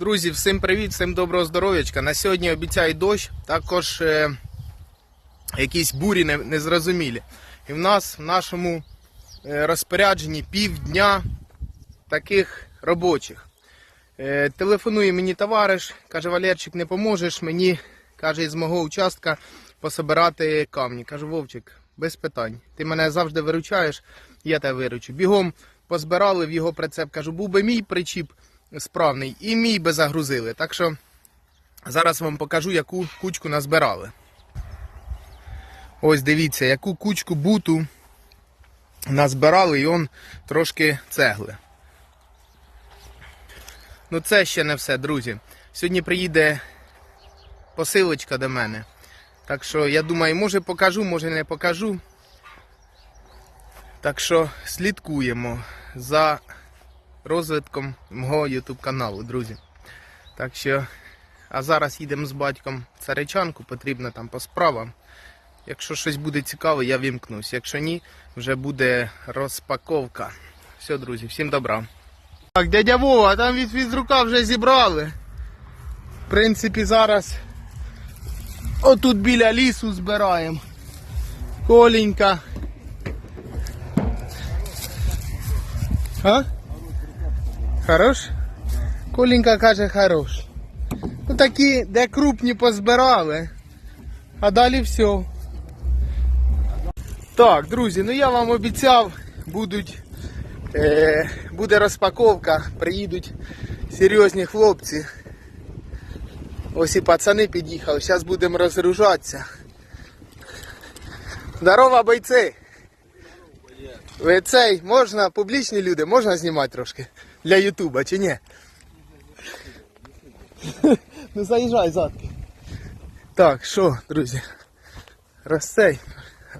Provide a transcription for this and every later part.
Друзі, всім привіт, всім доброго здоров'ячка. На сьогодні обіцяє дощ, також е, якісь бурі незрозумілі. І в нас в нашому е, розпорядженні півдня таких робочих. Е, телефонує мені товариш, каже, Валерчик, не поможеш мені, каже, із мого участка пособирати камні. Кажу, Вовчик, без питань. Ти мене завжди виручаєш, я тебе виручу. Бігом позбирали в його прицеп. Кажу, був би мій причіп справний, і мій би загрузили. Так що зараз вам покажу, яку кучку назбирали. Ось дивіться, яку кучку буту назбирали, і он трошки цегли. Ну це ще не все, друзі. Сьогодні приїде посилочка до мене. Так що я думаю, може покажу, може не покажу. Так що слідкуємо за розвитком мого YouTube каналу, друзі. Так що, а зараз їдемо з батьком в Царичанку, потрібно там по справам. Якщо щось буде цікаве, я вімкнусь. Якщо ні, вже буде розпаковка. Все, друзі, всім добра. Так, дядя Вова, там від фізрука вже зібрали. В принципі, зараз отут біля лісу збираємо. Коленька. А? Хорош? Коленька каже хорош. Ну такі, де крупні позбирали. А далі все. Так, друзі, ну я вам обіцяв, будуть, е, буде розпаковка, приїдуть серйозні хлопці. Ось і пацани під'їхали, зараз будемо розгружатися. Здорово, бойці! Ви цей, можна, публічні люди, можна знімати трошки для Ютуба чи ні? Ну заїжджай задки. Так, що, друзі? Розцей,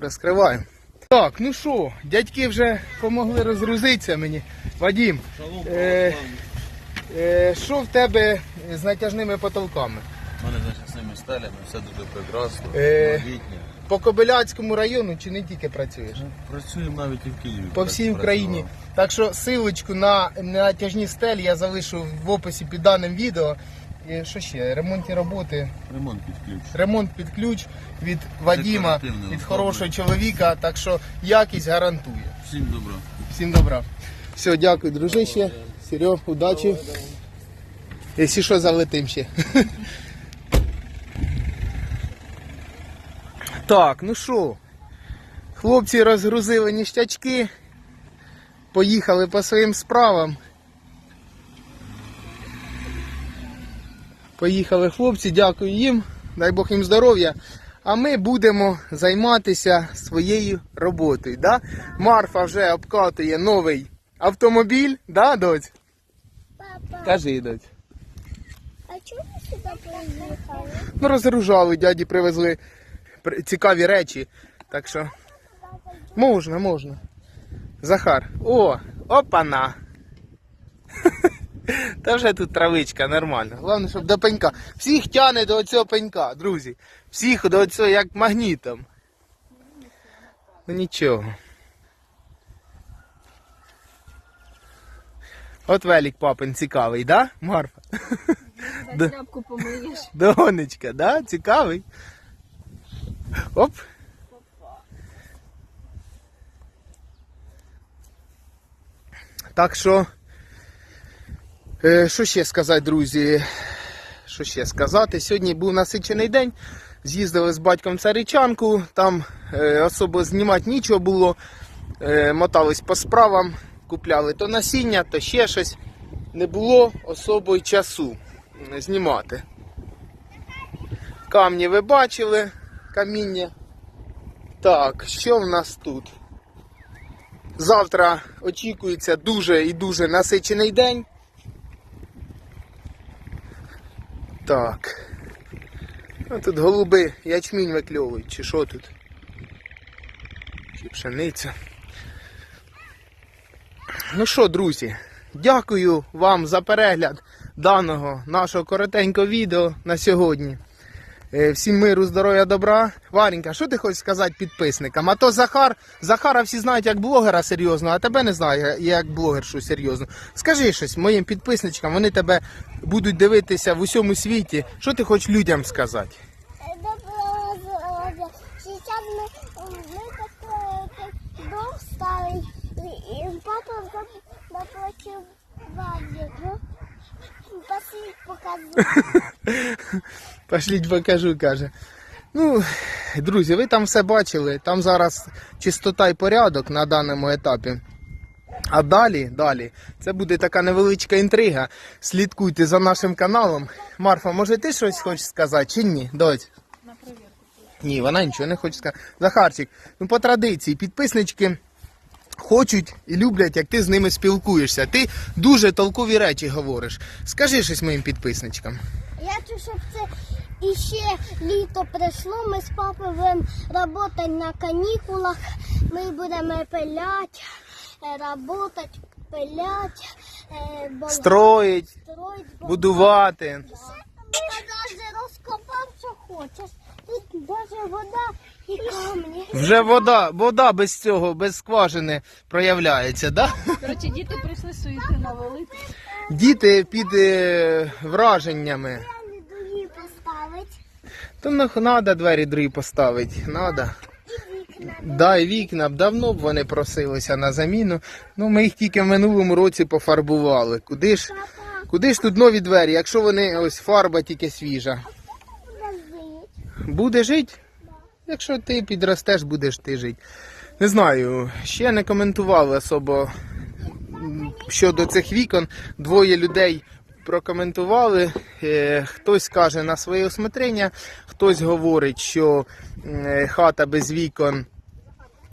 розкриваємо. Так, ну що, дядьки вже допомогли розгрузитися мені. Вадім, е, е, що в тебе з натяжними потолками? У мене захисними стелями, все дуже прекрасно, Е. новітнє. По Кобиляцькому району чи не тільки працюєш? Працюємо навіть і в Києві. По всій Працював. Україні. Так що силочку на натяжні стелі я залишу в описі під даним відео. І що ще? Ремонтні роботи, Ремонт під ключ. ремонт під ключ від Вадіма, від хорошого чоловіка. Так що якість гарантує. Всім добро. Всім добра. Все, дякую, дружище. Серег, удачі. Якщо що, залетим ще. Так, ну що, хлопці розгрузили ніштячки, поїхали по своїм справам. Поїхали хлопці, дякую їм, дай Бог їм здоров'я. А ми будемо займатися своєю роботою. Да? Марфа вже обкатує новий автомобіль, да, доць? Папа, Кажи, доць. а чому ви сюди приїхали? Ну, розгружали, дяді привезли при- цікаві речі. Так що можна, можна. Захар. О, опана. Та вже тут травичка, нормально. Головне, щоб до пенька. Всіх тяне до цього пенька, друзі. Всіх до цього як магнітом. Ну нічого. От велик папин цікавий, да, Марфа? Тряпку помиєш. Донечка, да? Цікавий. Оп. Так що, е, що ще сказати, друзі? Що ще сказати? Сьогодні був насичений день. З'їздили з батьком Царичанку, там е, особо знімати нічого було. Е, мотались по справам, купляли то насіння, то ще щось. Не було особо часу знімати. Камні ви бачили, каміння. Так, що в нас тут? Завтра очікується дуже і дуже насичений день. Так. А тут голуби ячмінь викльовують, чи що тут? Чи пшениця. Ну що, друзі, дякую вам за перегляд даного нашого коротенького відео на сьогодні. Е, Всім миру, здоров'я, добра. Варенька, що ти хочеш сказати підписникам? А то Захар, Захара всі знають як блогера серйозно, а тебе не знаю як блогершу серйозно. Скажи щось моїм підписничкам, вони тебе будуть дивитися в усьому світі. Що ти хочеш людям сказати? Доброго здоров'я. Сейчас ми, мы Пошліть покажу, каже. Ну, друзі, ви там все бачили. Там зараз чистота і порядок на даному етапі. А далі, далі, це буде така невеличка інтрига. Слідкуйте за нашим каналом. Марфа, може ти щось хочеш сказати чи ні? Дось. Ні, вона нічого не хоче сказати. Захарчик, ну по традиції, підписнички хочуть і люблять, як ти з ними спілкуєшся. Ти дуже толкові речі говориш. Скажи щось моїм підписничкам. Я хочу, щоб це іще літо прийшло. Ми з папою будемо працювати на канікулах. Ми будемо пиляти, працювати, пиляти, е, бо- Строїть, строїть, бо- будувати. Ти навіть розкопав, що хочеш. Тут навіть вода і камні. Вже вода, вода без цього, без скважини проявляється, да? Коротше, діти прийшли суєти навалити. Діти під е, враженнями. Я не дуї поставити. То ну, треба двері другі поставити. Вікна. Да, вікна б давно б вони просилися на заміну. Ну, ми їх тільки в минулому році пофарбували. Куди ж, куди ж тут нові двері, якщо вони ось фарба тільки свіжа? Буде жити? Якщо ти підростеш, будеш ти жити. Не знаю, ще не коментували особо щодо цих вікон. Двоє людей прокоментували. Е, Хтось каже на своє усмотрення, хтось говорить, що е, хата без вікон.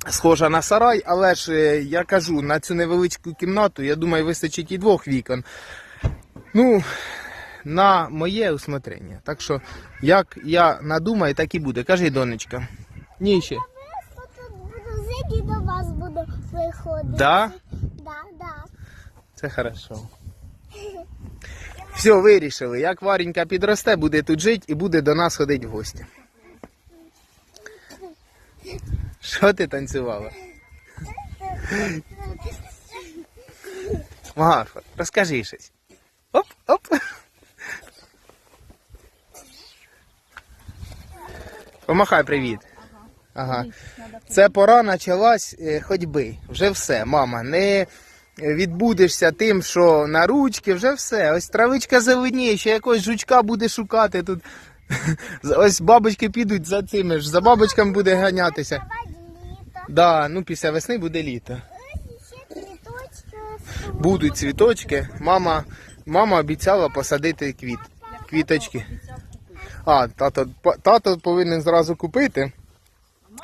Схожа на сарай, але ж е, я кажу, на цю невеличку кімнату, я думаю, вистачить і двох вікон. Ну, на моє усмотрення. Так що, як я надумаю, так і буде. Кажи, донечка. Ні ще. Жити до вас буду виходити. Да? Да, да. Це хорошо. Все, вирішили. Як Варенька підросте, буде тут жити і буде до нас ходити в гості. Що ти танцювала? Марфа, розкажи щось. Оп, оп. Помахай привіт. Ага. Це пора почалась е, ходьби. Вже все, мама. Не відбудешся тим, що на ручки, вже все. Ось травичка зеленіє, ще якогось жучка буде шукати тут. Ось бабочки підуть за цими ж, за бабочками буде ганятися. Да, ну після весни буде літо. Будуть цвіточки. Мама, мама обіцяла посадити квіт, квіточки. А, тато, тато повинен зразу купити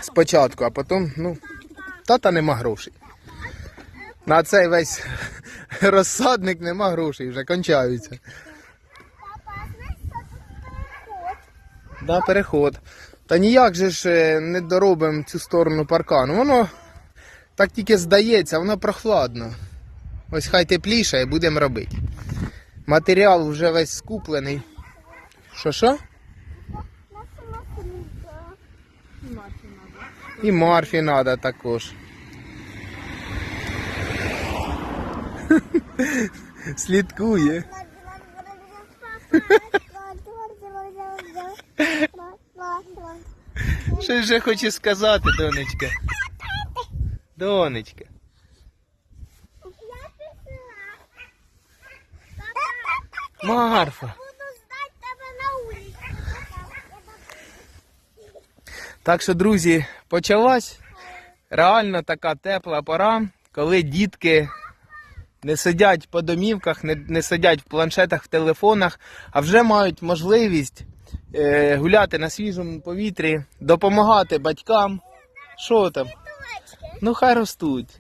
спочатку, а потім, ну, тата нема грошей. На цей весь розсадник нема грошей, вже кончаються. Да, переход. Та ніяк же ж е, не доробимо цю сторону паркану. Воно так тільки здається, воно прохладно. Ось хай тепліше і будемо робити. Матеріал вже весь скуплений. Що що? І Марфі треба також. Слідкує. Що вже хоче сказати, донечка? Донечка. Марфа. Так що, друзі, почалась реально така тепла пора, коли дітки не сидять по домівках, не, не сидять в планшетах, в телефонах, а вже мають можливість е, гуляти на свіжому повітрі, допомагати батькам. Що там? Ну, хай ростуть.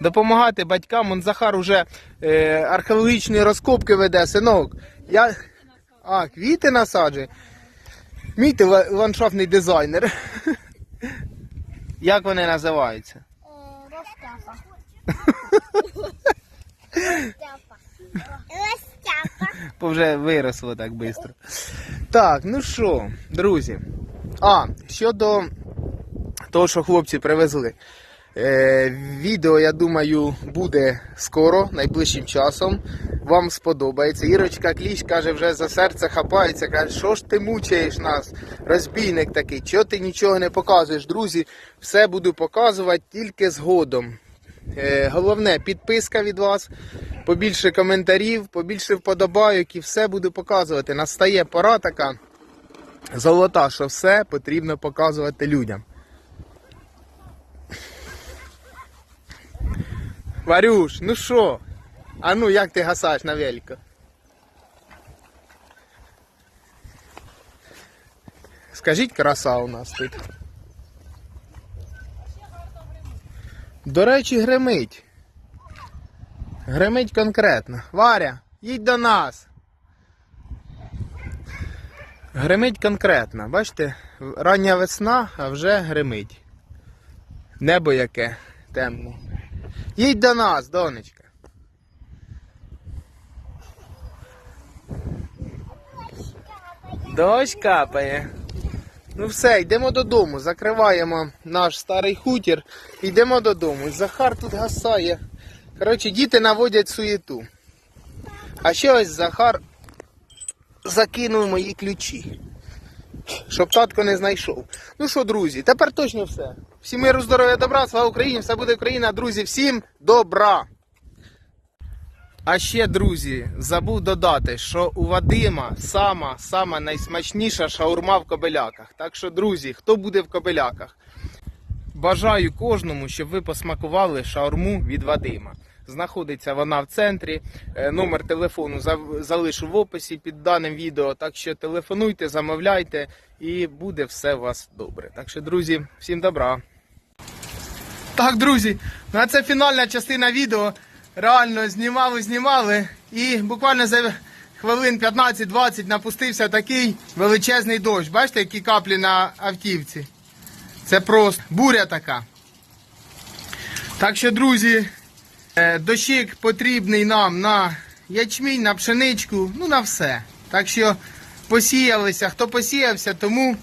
Допомагати батькам. Он Захар уже е, археологічні розкопки веде, синок. Я... А, квіти насаджує. Мій ти ландшафтний дизайнер. Як вони називаються? Е. Розтяпа. Бо вже виросло так швидко. Так, ну що, друзі. А, щодо того, що хлопці привезли. Е, відео, я думаю, буде скоро, найближчим часом. Вам сподобається. Ірочка Кліч каже, вже за серце хапається. Каже, що ж ти мучаєш нас? Розбійник такий, чого ти нічого не показуєш? Друзі, все буду показувати тільки згодом. Е, головне, підписка від вас, побільше коментарів, побільше вподобайок і все буду показувати. Настає пора така золота, що все потрібно показувати людям. Варюш, ну що? А ну як ти гасаєш на велику? Скажіть, краса у нас тут. До речі, гримить. Гримить конкретно. Варя, їдь до нас. Гримить конкретно. Бачите, рання весна, а вже гримить. Небо яке темне. Їдь до нас, донечка. Дощ капає. Ну все, йдемо додому, закриваємо наш старий хутір, йдемо додому. Захар тут гасає. Коротше, діти наводять суєту. А ще ось Захар закинув мої ключі. Щоб татко не знайшов. Ну що, друзі, тепер точно все. Всім миру, здоров'я, добра, слава Україні, все буде Україна, друзі, всім добра. А ще, друзі, забув додати, що у Вадима сама, сама найсмачніша шаурма в кобеляках. Так що, друзі, хто буде в кобеляках? Бажаю кожному, щоб ви посмакували шаурму від Вадима. Знаходиться вона в центрі. Е, Номер телефону залишу в описі під даним відео. Так що телефонуйте, замовляйте і буде все у вас добре. Так що, друзі, всім добра. Так, друзі, ну а це фінальна частина відео. Реально знімали, знімали. І буквально за хвилин 15-20 напустився такий величезний дощ. Бачите, які каплі на автівці? Це просто буря така. Так що, друзі, е, дощик потрібний нам на ячмінь, на пшеничку, ну на все. Так що посіялися. Хто посіявся, тому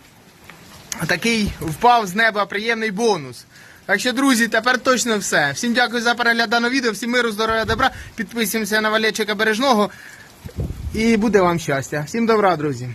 такий впав з неба приємний бонус. Так що, друзі, тепер точно все. Всім дякую за перегляд даного відео, всім миру, здоров'я, добра. Підписуємося на Валечика Бережного. І буде вам щастя. Всім добра, друзі.